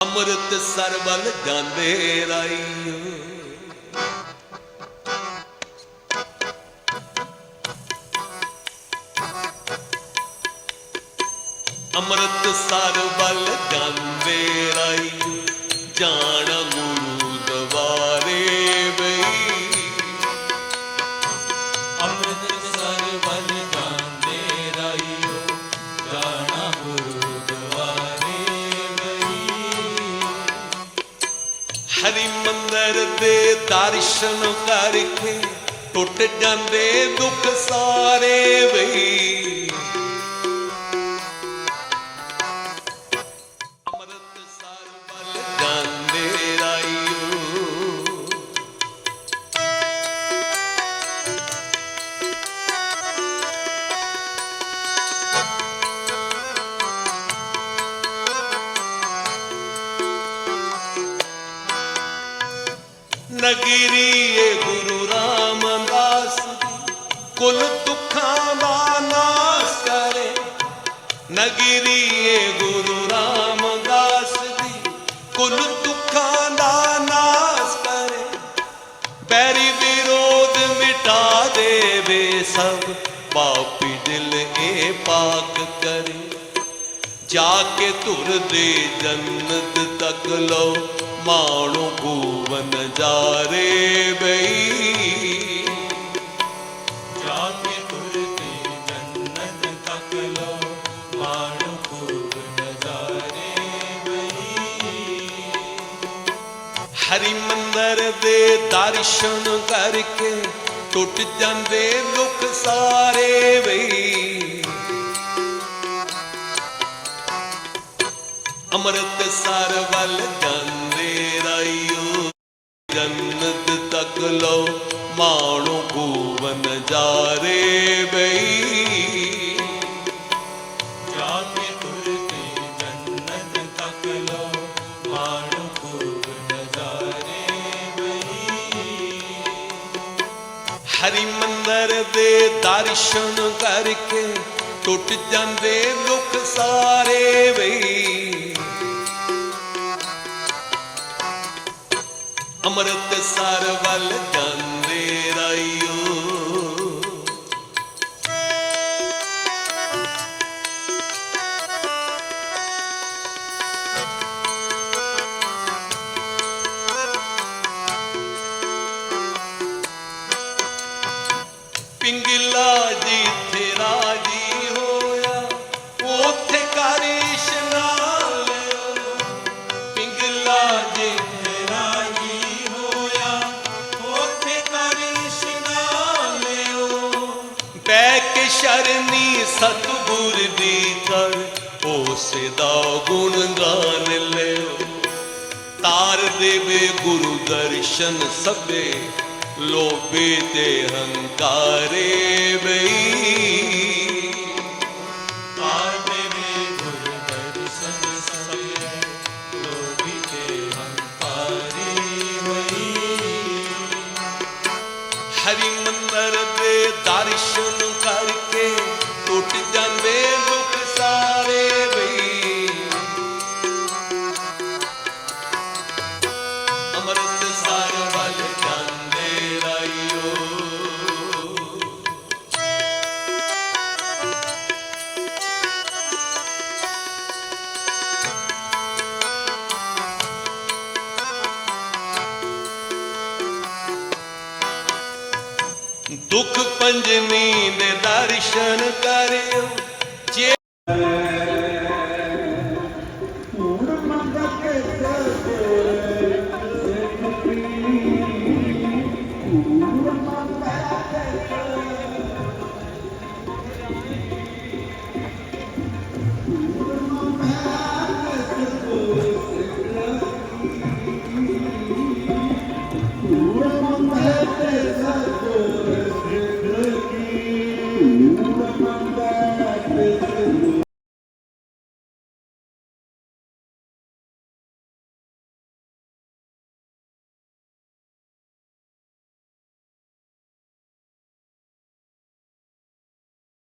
ਅੰਮ੍ਰਿਤ ਸਰਬਲ ਜਾਂਦੇ ਰਾਈਓ ਅੰਮ੍ਰਿਤ ਸਰਬਲ ਜਾਂਦੇ ਰਾਈਓ ਜਾਣ ਦੇ ਦਰਸ਼ਨ ਕਰਕੇ ਟੁੱਟ ਜਾਂਦੇ ਦੁੱਖ ਸਾਰੇ ਵੇ ਨਗਰੀ ਏ ਗੁਰੂ ਰਾਮਦਾਸ ਦੀ ਕੁਲ ਦੁੱਖਾਂ ਦਾ ਨਾਸ ਕਰੇ। ਨਗਰੀ ਏ ਗੁਰੂ ਰਾਮਦਾਸ ਦੀ ਕੁਲ ਦੁੱਖਾਂ ਦਾ ਨਾਸ ਕਰੇ। ਬੈਰੀ ਵਿਰੋਧ ਮਿਟਾ ਦੇਵੇ ਸਭ। ਪਾਪੀ ਦਿਲ ਇਹ ਪਾਕ ਕਰੇ। ਜਾ ਕੇ ਧੁਰ ਦੇ ਜੰਨਤ ਤੱਕ ਲੋ ਮਾਣੋ ਭੂਵਨ ਜਾਰੇ ਬਈ। ਜਾ ਕੇ ਤੁਰਤੇ ਜੰਨਤ ਤੱਕ ਲੋ ਮਾਣੋ ਖੂਬ ਨਜ਼ਾਰੇ ਬਈ। ਹਰੀ ਮੰਦਰ ਦੇ ਦਰਸ਼ਨ ਕਰਕੇ ਟੁੱਟ ਜਾਂਦੇ ਦੁੱਖ ਸਾਰੇ ਬਈ। ਅੰਮ੍ਰਿਤ ਸਰ ਵੱਲ ਜਾਂਦੇ ਜੰਨਤ ਤੱਕ ਲੋ ਮਾਣੋ ਭੂਵਨ ਜਾਰੇ ਬਈ। ਜਾ ਕੇ ਤੁਰਤੇ ਜੰਨਤ ਤੱਕ ਲੋ ਮਾਣੋ ਖੂਬ ਨਜ਼ਾਰੇ ਬਈ। ਹਰੀ ਮੰਦਰ ਦੇ ਦਰਸ਼ਨ ਕਰਕੇ ਟੁੱਟ ਜਾਂਦੇ ਲੋਕ ਉਸ ਦਾ ਗੁਣ ਗਾਨ ਲਿਓ। ਤਾਰ ਦੇਵੇ ਗੁਰੂ ਦਰਸ਼ਨ ਸਭੇ ਲੋਭੇ ਤੇ ਹੰਕਾਰੇ ਬਈ ਦੁੱਖ ਪੰਜਨੀ ਦੇ ਦਰਸ਼ਨ